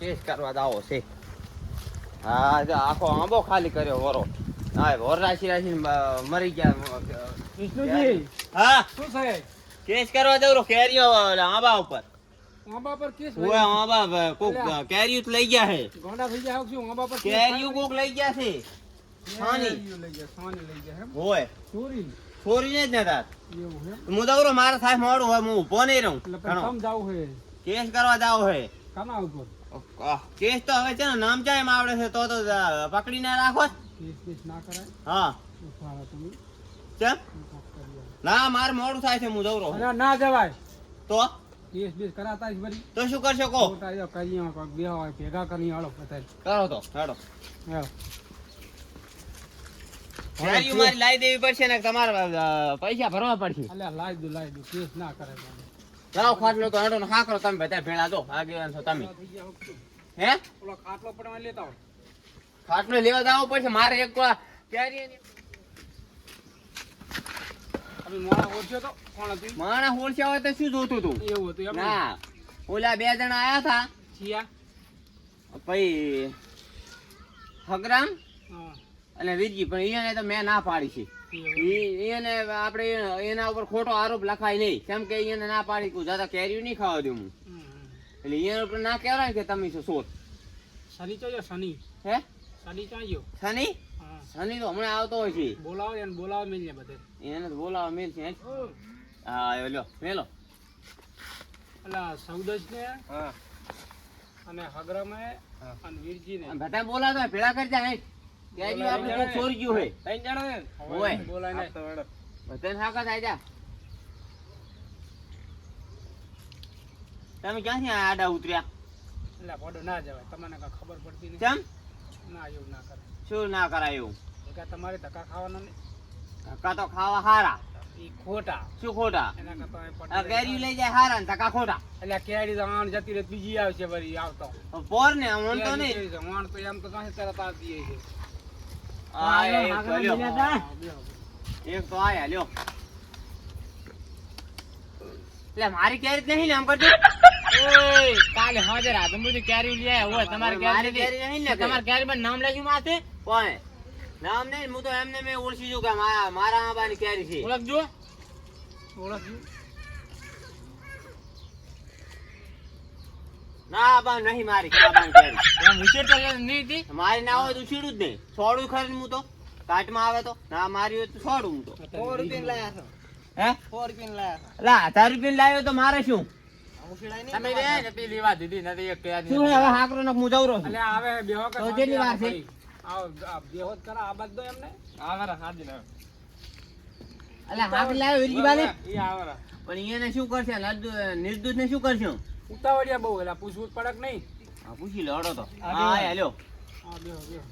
Case કરવા દાવો છે. હા આખો આંબો ખાલી કર્યો વરો. હા વર રાશી રાશી મરી ગયા વિષ્ણુજી! હા? શું છે? કેસ કરવા દઉં કેરીઓ આંબા ઉપર. આંબા પર કેસ ઓય આંબા કોક કેરીઓ તો લઈ ગયા છે. ગોંડા થઈ જાય શું આંબા પર કેરીઓ કોક લઈ ગયા છે. સાની. લઈ ગયા સાની લઈ ગયા એમ? ચોરી. છોરીને જ નતા. હું દઉં મારા થાય મોડું હોય હું ઊભો નહીં રહું. કેસ કરવા જાવ હે. કાના ઉપર? કેસ તો હવે છે ને નામ ચાય એમ આવડે છે તો તો પકડીને રાખો. કેસ કેસ ના કરાય? હા. તમે. કેમ. ના માર મોડું થાય છે હું દઉં રહું. ના જવાય. તો? કેસ બેસ કરાતા જ વળી. તો શું કરશો કો જો કરીએ કોક બે હોય ભેગા કરી હાલો બતાય કરો તો હાડો હા મારી લાવી દેવી પડશે ને તમારે પૈસા ભરવા પડશે. અલ્યા લાઈ દો લાઈ દો કેસ ના કરે પણ. લાવો ખાટલો તો હેડો હા કરો તમે બધા ભેળા દો આગેવાન છો તમે. હે? ઓલો ખાટલો પડવા લેતા આવો ખાટલો લેવા જાવો પડશે મારે એક કેરી માણસ ઓળખ્યા હોય તો શું જોતું તું? એવું હતું ના. ઓલા બે જણા આયા હતા. છિયા પછી હગરામ અને વીરજી પણ એને તો મેં ના પાડી છે. એને આપણે એના ઉપર ખોટો આરોપ લખાય નહીં. કેમ કે એને ના પાડી કુ દાદા કેરીઓ નહીં ખાવા દઉં હું. એટલે એના ઉપર ના કહેવાય કે તમે છો શોધ. શનિ ચાલ્યો શનિ. હે? શનિ ચાલ્યો શનિ? શનિ તો હમણાં આવતો હોય છે. બોલાવો એને બોલાવો મિલને બધે. એને તો બોલાવો મેલ છે. હા એ લ્યો મેલો. એટલે સૌદજ ને હા. અને હગરમે. અને વીરજી ને બધા બોલાતો હોય, ભેળા કરજા હે. કેરીઓ આપણે કોક ચોરી ગયું હે. તઈ જાણે હોય. બોલાય ને બધાને હાકા થાય જા. તમે ક્યાંથી આ આડા ઉતર્યા? એટલે પડો ના જવાય. તમને કા ખબર પડતી નહીં કેમ? ના એવું ના કરે શું ના કરાય એવું? ભેગા તમારે ધક્કા ખાવાના નહીં. ધક્કા તો ખાવા હારા. ઈ ખોટા. શું ખોટા? કેરીઓ લઈ જાય હારા ને ધક્કા ખોટા. એટલે કેરી તો આણ જતી રહે બીજી આવશે વળી આવતો. પોર ને મન તો નહીં. કેરી તો એમ તો કાંઈ તરત આવી દઈએ છે. એક તો આયા લ્યો. એટલે મારી કેરી નહીં ને આમ કરજો ઓય, કાલે હાજર આદમપુરથી કેરી લઈ હોય તમારે મારી કેરી કેરી નહીં ને તમારે કેરી માં નામ લખ્યું માથે? કોણ નામ નહીં હું તો એમને મેં ઓળખી છું કે મારા મારા આંબાની કેરી છે. ઓળખજો. ઓળખ્યું? ના બા નહીં મારી નહીં મારી ના હોય તો છીડું જ નહીં છોડું ખરી હું તો. કાટમાં આવે તો. ના મારી હોય તો છોડું હું તો. હે? લા હજાર રૂપિયા લાવ્યો તો મારે શું? તમે રે પેલી વાત દીધી નથી એક કેરી શું હવે હાકરો ને હું જઉં રહું છું. અલ્યા બેહો કે તો કેટલી છે? આવો, બેહો જ કરા, આ બાદ દો એમને. આવરા હાજી ના અલા હાક લાવ્યો વીરજીબાને ઈ આવરા. પણ એને શું કરશે? નિર્દોષ ને શું કરશું? ઉતાવળિયા બહુ એટલે પૂછવું પડક નહીં? હા પૂછી લે હળો તો. હા હેલો હા બેહો બેહો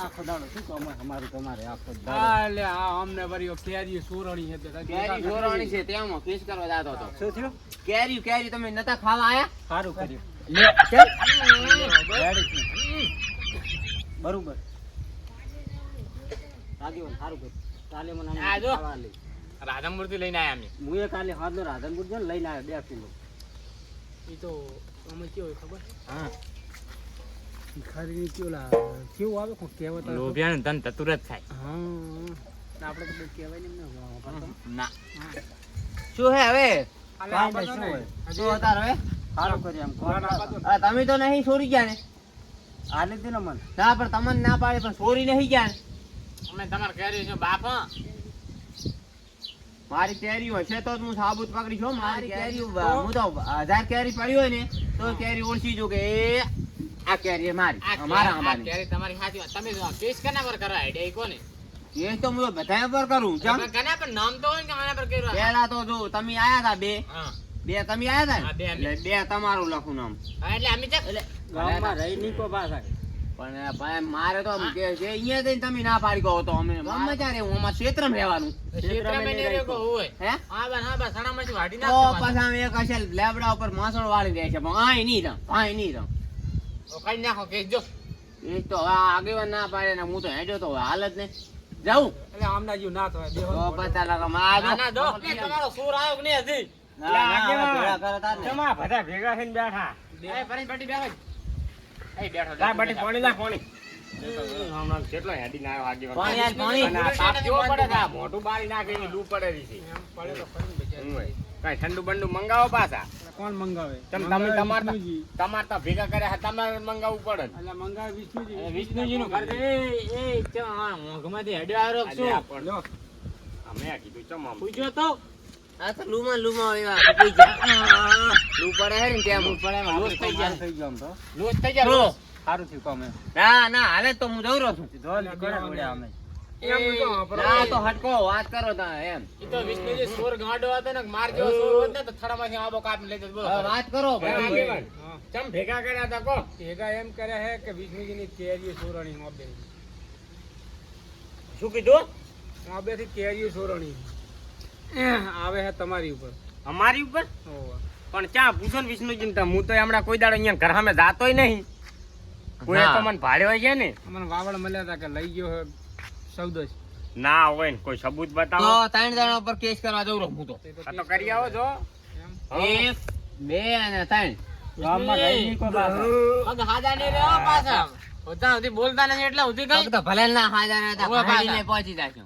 આખો દાડો શું કામ અમારું તમારે આખો હા એટલે આ અમને વળી કેરી સોરણી છે તે. કેરી જોરવાની છે તેમાં કેસ કરવા જાતો હતો. શું થયું? કેરી કેરી તમે નતા ખાવા આયા? સારું કર્યું. બરોબર. રાજીવન સારું કર્યું. કાલે મને આ જો. લઈને આવ્યા અમે. હું કાલે હાથનો રાધનપુર જઈને લઈને આવ્યો બે કિલો. એ તો અમે કેવું ખબર? હા. ખરી કેવું લા કેવું આવે કોઈ કહેવત લોભિયાનું ધન તતુરત થાય. હા. આપણે તો કહેવાય નહીં ના શું હે હવે? તમે તો નહીં છોડી ગયા ને? આલે દે ને મને. ના પણ તમને ના પાડે પણ છોરી નહીં ગયા અમે તમારે કહે છે બાપ હં. મારી કેરી હશે તો હું સાબુત પકડી છો મારી કેરી હું તો હજાર કેરી પડી હોય ને તો કેરી ઓળખી જો કે આ કેરી મારી આ મારા આ કેરી તમારી સાચી વાત. તમે જો કેસ કના પર કરવા આઈડિયા કોને? એ તો હું બધા પર કરું ચમ કેના પર? નામ તો હોય ને કે આના પર કર્યું પેલા તો જો તમે આયા હતા બે. બે તમે આયા હતા બે તમારું લખું નામ. એટલે અમે ગામમાં રહી નહીં કો પાછા. પણ ભાઈ મારે તો કે છે અહીંયા જઈને તમે ના પાડી ગયો તો અમે. ગામમાં ક્યાં રહેવું અમારે ક્ષેત્રમાં રહેવાનું? ક્ષેત્રમાં નહીં રહેકો હોય. હે? હા બસ હા બસ સણામાંથી વાઢી તો નાખજો પછી. અમે એક હશે લેબડા ઉપર માસણ વાળી દે છે. પણ આય નહીં રમ આય નહીં રમ. તો નાખો કેસ જો. એ તો હવે આગેવાન ના પાડે ને હું તો હેડ્યો તો હાલ જ નહીં જાઉં. એટલે આમના જેવું ના તો જ પડે. માં ના દો તમારો સૂર આવ્યો કે નહીં હજી? ના, ના, હવે ભેળા કરો તાર ને. બધા ભેગા થઈને બેઠા. ફરી બેઠો લાય બાટી પાણી લાય પાણી. કેટલો હેડી ના આવ્યો આગેવાન. પાણી પાણી. તાપ કેવો પડે છે? આ મોઢું નાખે એવી લૂ પડેલી છે. પડે તો ખરું ને બિચારા. હું હોય. કાંઈ ઠંડુ બંડુ મંગાવો પાછા. કોણ મંગાવે? તમે તમે તમાર તમાર તો ભેગા કર્યા તમારે મંગાવવું પડે ને. અલા મંગાવે વિષ્ણુજી. અને વિષ્ણુજીનું ઘર. એ હેડ્યો આવ્યો અમે કીધું ચમ પૂછ્યો તો? આ તો લૂમાં લૂમાં એવા કપાઈ ગયા. લૂ પડે હે ને ત્યાં પણ એમાં લોસ થઈ ગયા. થઈ ગયો આમ તો. લોસ થઈ ગયા લોસ. સારું થયું કામ ના ના હાલે તો હું જઉં છું. ધોલ નીકળ્યા પડ્યા અમે ના તો હટકો વાત કરો એમ. ઈ તો વિષ્ણુજી સોર ગાંડો હતો ને માર જેવો સોર હોત ને તો થડામાંથી આબો કાપી લેતો બોલો. વાત કરો ભાઈ. ચમ ભેગા કર્યા હતા કો? ભેગા એમ કર્યા હે કે વિષ્ણુજીની કેરીઓ સોરણી મોબે શું કીધું? મોબે થી કેરીઓ સોરણી આવે હે તમારી ઉપર. અમારી ઉપર? પણ ક્યાં? ભૂષણ વિષ્ણુ ચિંતા હું તો હમણાં કોઈ દાડો અહીંયા ઘર સામે જાતોય નહીં. કોઈ તો મને ભાડ્યો છે ને. મને વાવડ મળ્યા હતા કે લઈ ગયો સૌદો ના હોય ને કોઈ સબૂત બતાવો. તો ત્રણ દાડા ઉપર કેસ કરવા જઉં રહું હું તો. આ તો કરી આવો છો એક બે અને ત્રણ. હાજા પાછા. હોતા સુધી બોલતા નથી એટલે સુધી કઈ. ભલે ના પાછા. પહોંચી જાય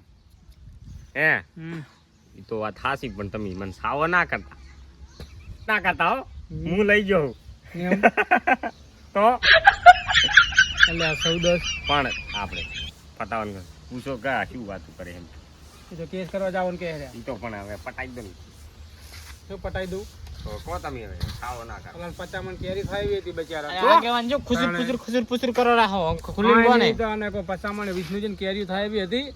હે? ઈ તો વાત હાસી પણ તમે મને સાવ ના કરતા. ના કરતા હો. હું લઈ જાઉં તો? એટલે આ સૌદો જ. પણ આપણે પતાવાનું પૂછો કે આ શું વાત કરે એમ? એ તો કેસ કરવા જાવ કે એ તો પણ હવે પટાઈ દઉં. શું પટાઈ દઉં? તો કહો તમે હવે સાવ ના કરો. પચામણ કેરી ખાવી હતી બચારા. આગેવાન જો ખુસુર ખુસુર ખુસુર ખુસુર કરો રાખો ખુલી તો અને પચામણ વિષ્ણુજીને કેરી થાય હતી.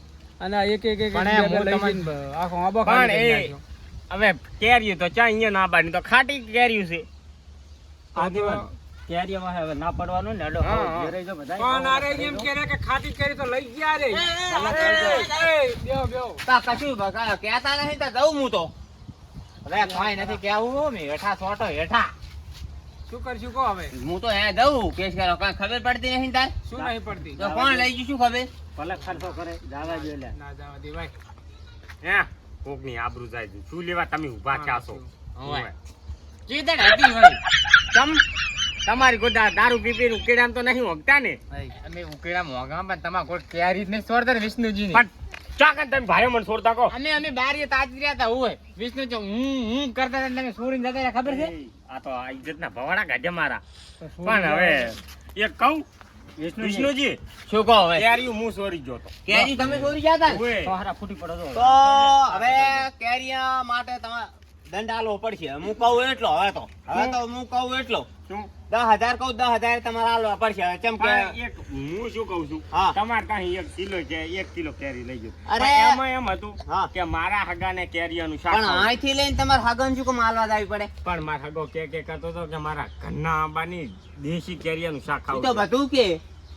અને એક એક એક આખો આબો પણ એ હવે કેરીયું તો ચા અહીંયા ના બાની તો ખાટી કેરીયું છે. કેરીઓમાં હવે ના પડવાનું ને અડો હા. જો બધા પણ અરે એમ કે રે કે ખાટી કેરી તો લઈ ગયા રે. એ, બેહો, બેહો. તા કશું ભગા કેતા નહીં તા જઉં હું તો. અરે કાંઈ નથી કેવું મે હેઠા સોટો હેઠા. શું કરશું કહો હવે? હું તો હે દઉં કેસ કરો કાઈ ખબર પડતી નહીં તાર? શું નહીં પડતી? તો કોણ લઈ ગયું શું ખબર? ભલે ખર્ચો કરે જાવા જો લે. ના જવા દે ભાઈ. હે? કોકની આબરૂ જાય છે. શું લેવા? તમે ઊભા થયા છો. હોય? ચેતન હતી હોય. તમ તમારી ગોદા દારૂ પીપી ઉકેડામ તો નહીં હોગતા ને? અમે ઉકેડા મોગા પણ તમારે કોઈ કેરી જ નહીં છોડતા ને વિષ્ણુજી પણ ચાકન તમે ભાઈ મને છોડતા કહો. અમે અમે બારીએ તાજી રહ્યા હતા હોય વિષ્ણુ જો હું હું કરતા હતા તમે છોડીને જતા ખબર છે? આ તો આ ઇજ્જતના ભવાડા કાઢે મારા. પણ હવે એક કહું વિષ્ણુજી. શું કહો હવે? કેરી હું સોરી જોતો કેરી તમે સોરી ગયા હતા તો હારા ફૂટી પડો તો તો હવે કેરિયા માટે તમારે દંડ પડશે. હું કહું એટલો હવે તો. હવે તો હું કહું એટલો. શું? દસ હજાર કહું દસ હજાર તમારે આલવા પડશે. હવે ચમ કે એક હું શું કહું છું? તમારે ત્યાં એક કિલો છે એક કિલો કેરી લઈ ગયો અરે. એમાં એમ હતું કે મારા હગાને કેરીયાનું શાક પણ અહીંથી લઈને તમારે હગન શું કેમ આલવા જાવી પડે? પણ મારા હગો કે કે કરતો હતો કે મારા ઘરના આંબાની દેશી કેરીયાનું શાક ખાવું તો બધું કે.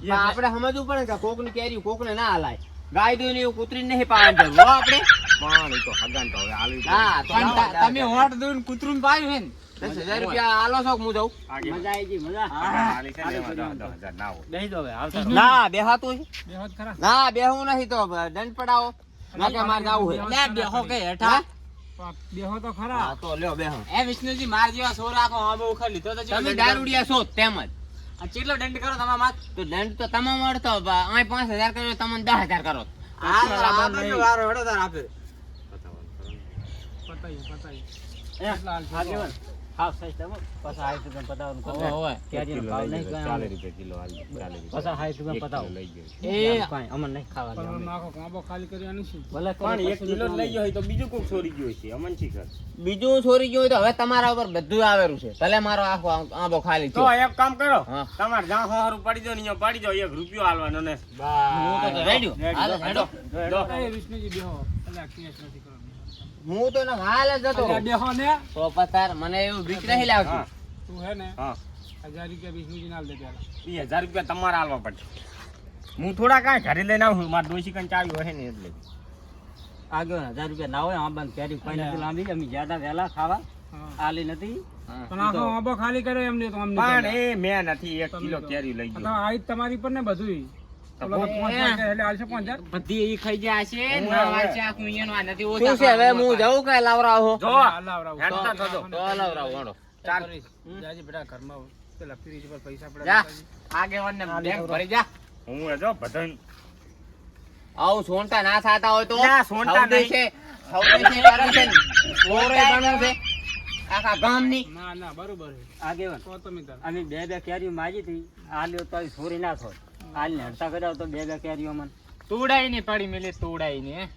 પણ આપણે સમજવું પડે કે કોકની કેરી કોકને ના હલાય. ગાય દૂધ એવું કૂતરી નહીં પાવાનું જરૂર આપણે? પણ તો હગાને હવે હા તમે હોટ દૂધ કૂતરું પાયું હે ને? દસ હજાર રૂપિયા આલો છો હું જાઉં? મજા આવી ગઈ મજા. આલી છે ને ના હવે ના બેહાતું ના બેહું નહીં તો દંડ પડાવો. ના કે મારે જાવું બેહો કે હેઠા. બેહો તો ખરા. તો લ્યો બેહો. એ વિષ્ણુજી માર જેવા સો રાખો આબો ઉખાડ લીધો તો તમે દારૂડિયા છો તેમ જ. આ કેટલો દંડ કરો તમારા તો દંડ તો તમે મળતો અહીં પાંચ હજાર કરો તમને દસ હજાર કરો. આ આપણે વારો હેડો તાર આપે પતાઈ પતાઈ એ, કેટલા હાલ છે? આગેવાન. હાફ સાઈઝ તમે પાછા હાઈટ તમે પતાવવાનું કરો. ઓવે. કેરીનો ભાવ નહીં કાંઈ ચાલે રૂપિયા કિલો આલી, ચાલે પાછા હાઈટ તમે પતાવો. લઈ ગયો. એ કાંઈ અમને નહીં ખાવા પણ નાખો આંબો ખાલી કરવાની શું ભલે પણ એક કિલો લઈ ગયો હોય તો બીજું કોક છોરી ગયો છે અમન કર બીજું છોરી ગયું હોય તો હવે તમારા ઉપર બધું આવેલું છે ભલે મારો આખો આંબો ખાલી તો એક કામ કરો હા. તમારે જ્યાં હારું પડી દો ને પડી જાવ એક રૂપિયો હાલવાનો ને હું તો રેડ્યો. હાલ, હેડો. વિષ્ણુજી બેહો અલ્યા કેસ નથી કરવાનો હું તો ને હાલ જ હતો. બેહો ને. તો પતાર મને એવું બીક નહીં લાગતું. તું હે ને હા. હજાર રૂપિયા વિષ્ણુજી ના દે પેલા. એ હજાર રૂપિયા તમારે આલવા પડશે. હું થોડા કાંઈ ઘરે લઈને આવું મારે ડોસી કંઈ ચાવી હોય ને એટલે. આગળ હજાર રૂપિયા ના હોય આમ બંધ કેરી પાણી નથી લાંબી. અમે જ્યાદા વહેલા ખાવા. આલી નથી. પણ આખો આંબો ખાલી કર્યો એમને તો અમને પણ એ મેં નથી એક કિલો. કેરી લઈ આ તો ગયો. આઈ તમારી પર ને બધુંય. તો ઓલો તો કોક- પાંચ હજાર એટલે હાલશે પાંચ હજાર? બધી એ ખાઈ જાય છે ઓવે, ના ઓવે. વાંચે આખું અહીંયાનું આ નથી શું છે હવે? હું જાઉં કે લાવરાવો જો હાલ આવરાવું. હેડતા થજો. તો લાવરાવો હેડો. ચાલ. જાજી બેટા ઘરમાં પેલા ફ્રીજ પર પૈસા પડ્યા જા. હતા. બેંક ભરી જા. હું જો બધાને આવું સોનતા ના થતા હોય તો ના, સોનતા નહીં. છે આખા ગામની. ના ના બરોબર છે. આગેવાન. તો તમે તાર બે બે કેરી માજી હતી. આલ્યો તો છોરી ના થોત હાલ ને હડતા કર્યા તો બે બે કેરીઓ મને. તોડાઈ ની પડી મેલી તુડાઈ ની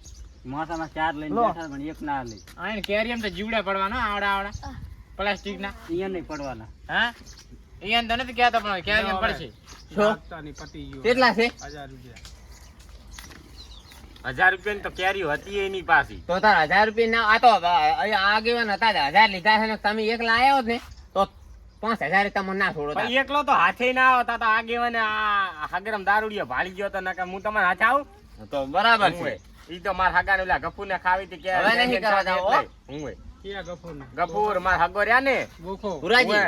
માથામાં ચાર લઈને બેઠા પણ એક ના લઈ આને કેરીમ તો જીવડા પડવાનો આવડા આવડા. પ્લાસ્ટિક ના અહીંયા નહીં પડવાના. હા? અહીંયા તો નથી કહેતો પણ કેરીમ પડશે. કેટલા છે? હજાર રૂપિયા. હજાર રૂપિયાની તો કેરીઓ હતી એની પાસે તો તાર હજાર રૂપિયા ના આ તો આગેવાન હતા હજાર લીધા છે ને તમે એકલા આવ્યા હોત ને? પાંચ હજાર તમને ના છોડો એકલો તો હાથે ના આવતા તો આગેવાને આ હગરમ દારૂડિયો ભાળી ગયો તો નકર હું તમારે હાથે આવું? તો બરાબર છે. ઈ તો માર હગાને ઓલા ગફુરને ખાવી હતી કે હવે નહીં કરવા જાવ, હું? ગફુર? માર હગો રહ્યા ને? ભુરાજી.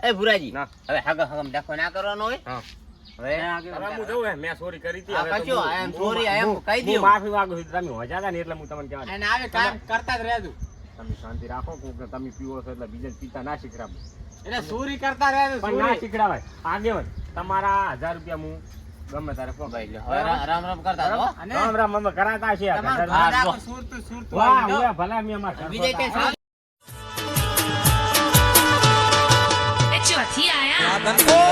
એ. ભુરાજી હવે હગમ હગમ દેખો ના કરવાનો હોય? હવે હું મેં કરી હતી કશું, કહી માફી માંગુ છું તમે હોજાતા ને એટલે હું તમને કહેવા અને આવે કામ કરતા જ રહેજો. તમે શાંતિ રાખો કોક તમે પીવો છો એટલે બીજા પીતા ના શીખડાવો. એટલે સુરી કરતા રહે પણ ના ચીકડાવાય. આગેવાન તમારા હજાર રૂપિયા હું ગમે તારે પગાઈ લે રામ રામ કરતા રહો. અને? રામ રામ અમે કરાતા છે સુરતું સુરતું વાહ. ઉએ ભલા મે અમાર વિજય કે. સાહેબ એ ચોથી આયા.